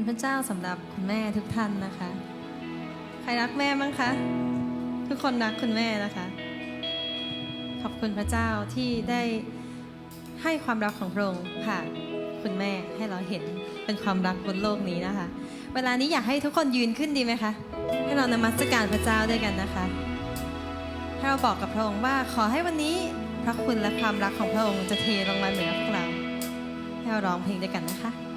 คุณพระเจ้าสำหรับคุณแม่ทุกท่านนะคะ ใครรักแม่บ้างคะ ทุกคนรักคุณแม่นะคะ ขอบคุณพระเจ้าที่ได้ให้ความรักของพระองค์ผ่านคุณแม่ให้เราเห็นเป็นความรักบนโลกนี้นะคะ เวลานี้อยากให้ทุกคนยืนขึ้นดีไหมคะ ให้เรานมัสการพระเจ้าด้วยกันนะคะให้เราบอกกับพระองค์ว่าขอให้วันนี้พระคุณและความรักของพระองค์จะเทลงมาเหนือพวกเรา ให้เราร้องเพลงด้วยกันนะคะ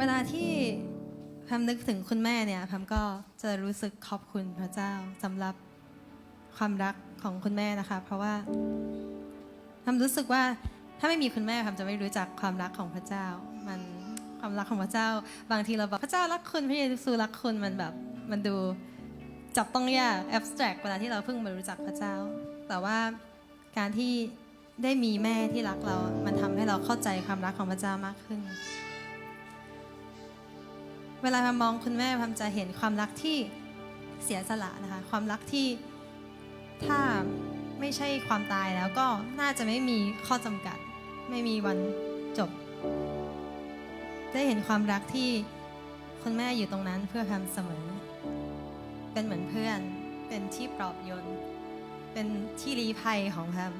เวลาที่แพมนึกถึงคุณแม่เนี่ยแพมก็จะรู้สึกขอบคุณพระเจ้าสำหรับความรักของคุณแม่นะคะ เพราะว่าแพมรู้สึกว่าถ้าไม่มีคุณแม่แพมจะไม่รู้จักความรักของพระเจ้า มันความรักของพระเจ้า บางทีเราบอกพระเจ้ารักคุณพระเยซูรักคุณมันแบบมันดูจับต้องยากแอบสแตรกเวลาที่เราเพิ่งมารู้จักพระเจ้า แต่ว่าการที่ได้มีแม่ที่รักเรา มันทำให้เราเข้าใจความรักของพระเจ้ามากขึ้น เวลาพมมองคุณแม่พามจะเห็นความรักที่เสียสละนะคะ ความรักที่ถ้าไม่ใช่ความตายแล้วก็น่าจะไม่มีข้อจำกัด ไม่มีวันจบ ได้เห็นความรักที่คุณแม่อยู่ตรงนั้นเพื่อแพมเสมอ เป็นเหมือนเพื่อน เป็นที่ปลอบโยนเป็นที่รีภัยของแพม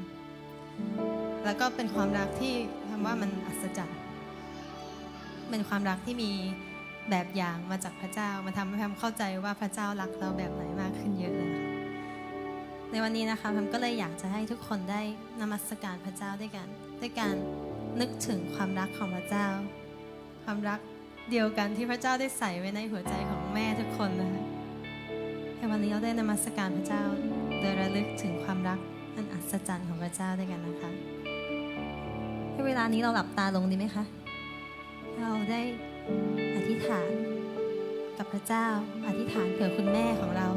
แล้วก็เป็นความรักที่แพมว่ามันอัศจรรย์เป็นความรักที่มี แบบอย่างมาจากพระเจ้ามันทำให้แพมเข้าใจว่าพระเจ้ารักเราแบบไหนมากขึ้นเยอะเลยค่ะในวันนี้นะคะแพมก็เลยอยากจะให้ทุกคนได้นมัสการพระเจ้าด้วยกัน ด้วยการนึกถึงความรักของพระเจ้า ความรักเดียวกันที่พระเจ้าได้ใส่ไว้ในหัวใจของแม่ทุกคนนะคะในวันนี้เราได้นมัสการพระเจ้า โดยระลึกถึงความรักอันอัศจรรย์ของพระเจ้าด้วยกันนะคะให้เวลานี้เราหลับตาลงดีไหมคะ เราได้ ษฐาน กับพระเจ้าอธิษฐานเผื่อคุณแม่ของเรา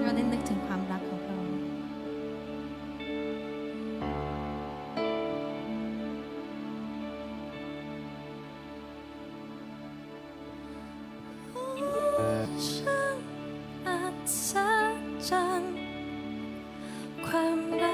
เราได้นึกถึงความรักของเราช่างอัศจรรย์ความรัก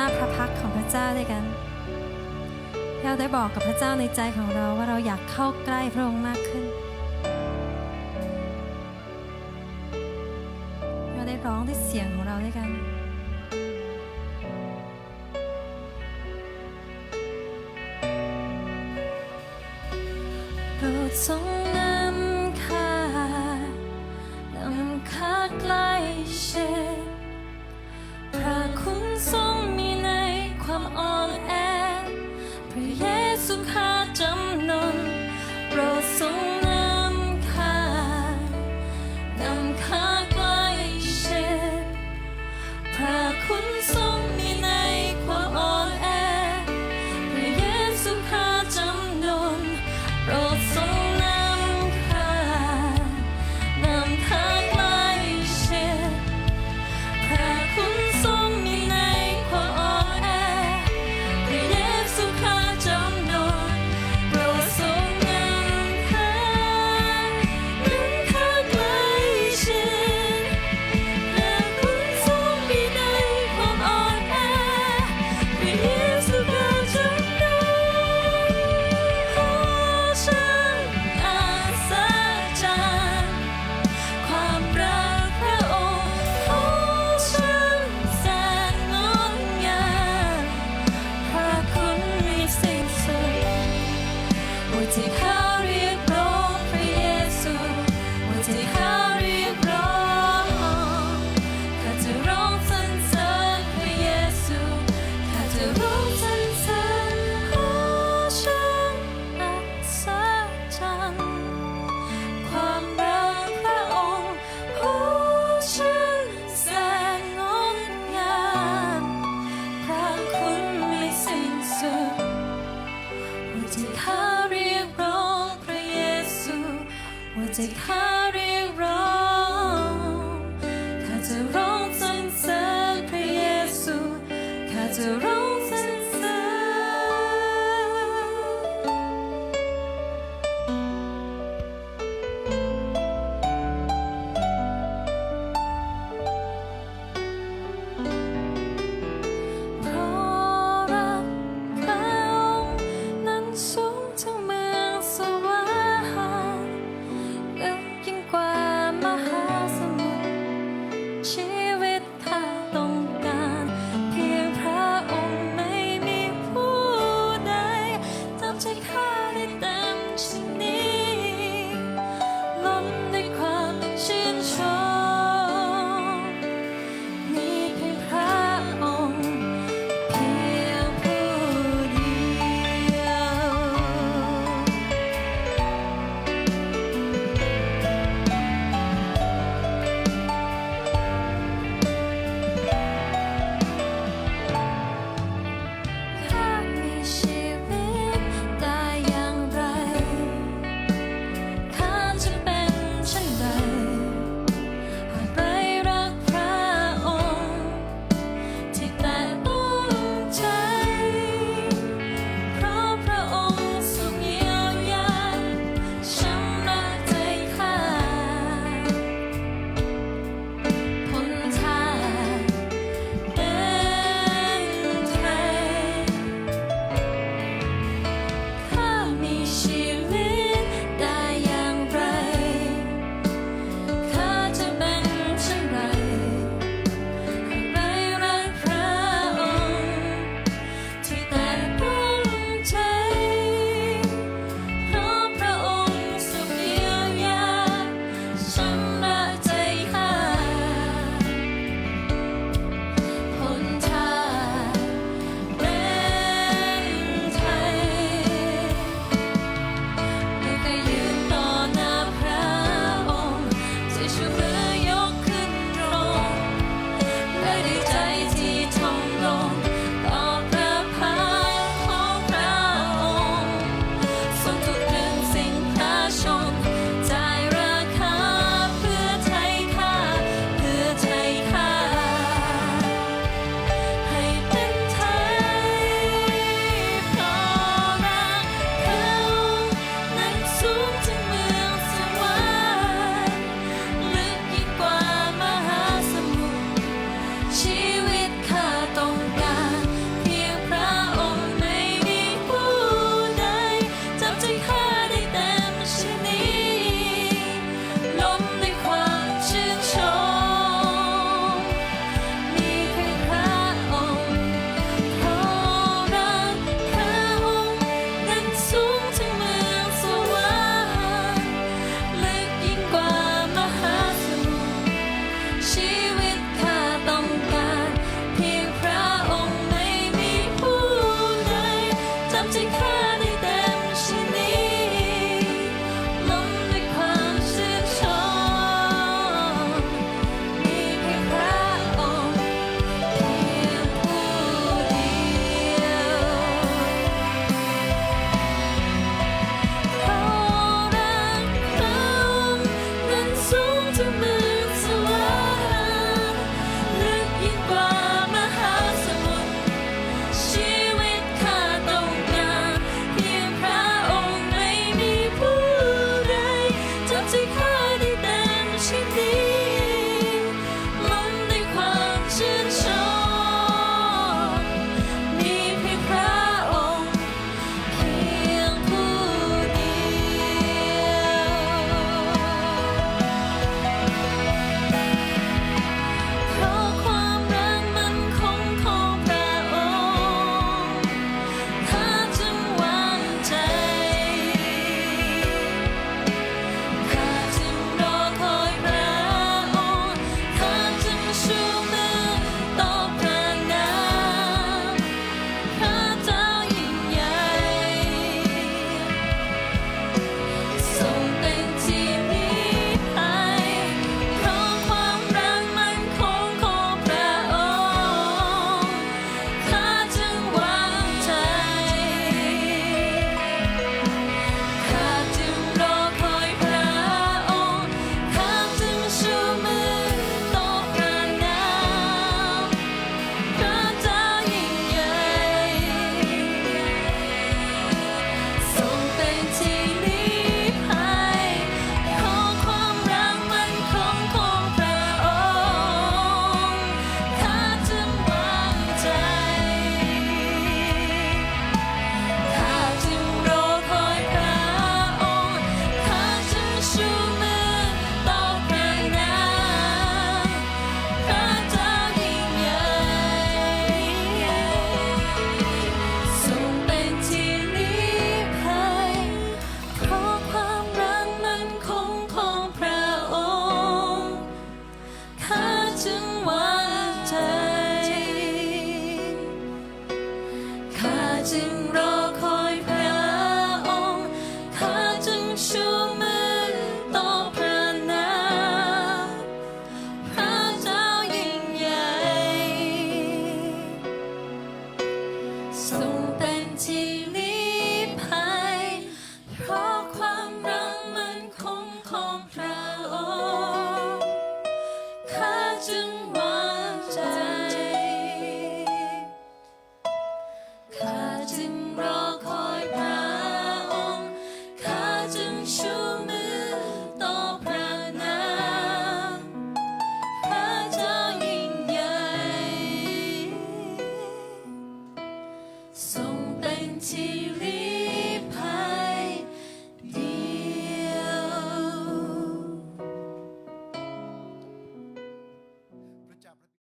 น้าพระพักของพระเจ้าด้วยกันเราได้บอกกับพระเจ้าในใจของเราว่าเราอยากเข้าใกล้พระองค์มากขึ้น เราได้ร้องด้วยเสียงของเราด้วยกันโปรดทรงนำข้านำข้าใกล้เชิ